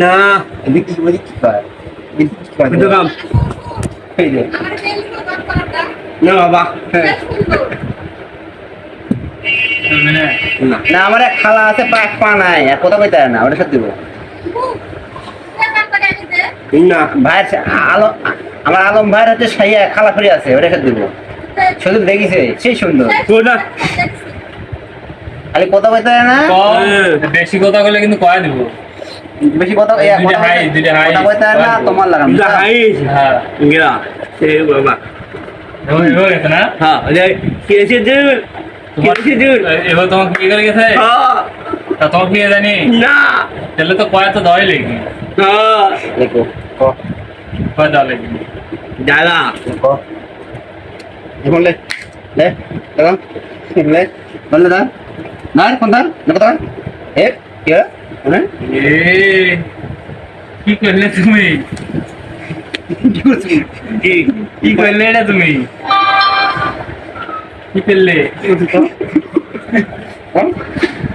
না এদিকে কি কি করে এদিকে কি করে কিন্তু এই যে। না বাবা হ্যাঁ। না। না না আমার এক খালা আছে পা পা নাই আর কথা কইতে পারে না ওটা সাথে দিব না সা- আলম আমার আলম ভাইয়ের হচ্ছে সাইয়া খালা ফিরে আছে ওটা সাথে দিব সুন্দর দেখিছে সেই সুন্দর। খালি কথা কইতে না? বেশি কথা বলে কিন্তু কয়া দিব। বেশি কথা কথা হাই, কইতে- হাই। কথা কইতে না তোমার লাগাম হাই। হ্যাঁ। গেলা এ বাবা। না? হ্যাঁ কেসে তোমার কেসে দূর এবার তোমাকে বিয়ে করে গেছে? হ্যাঁ। তা তোমাকে বিয়ে জানি না। তাহলে তো কয়া তো দেওয়াই লেগে হ্যাঁ। দেখো কয়া দেওয়া লেগে দাদা। এখন লে লে দাদা। লে বললে দা না কোন দা না কথা এ কি? এ কি করলে তুমি? কি করলে এটা তুমি? কি করলে? কোন?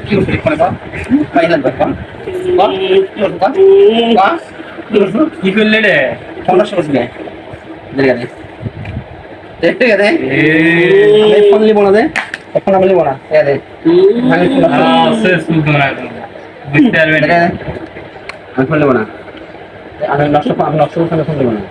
কি করছিস কোন কা পাইলা দা কোন? কোন? কি করলে রে? গে দেখে দে দেখে। ফোন লিবো না দে এখন আমি লিবো না। আমি ফোন হ্যাঁ, না আমি ফোন আমি নষ্ট আমি নষ্ট ফোন ফোন না।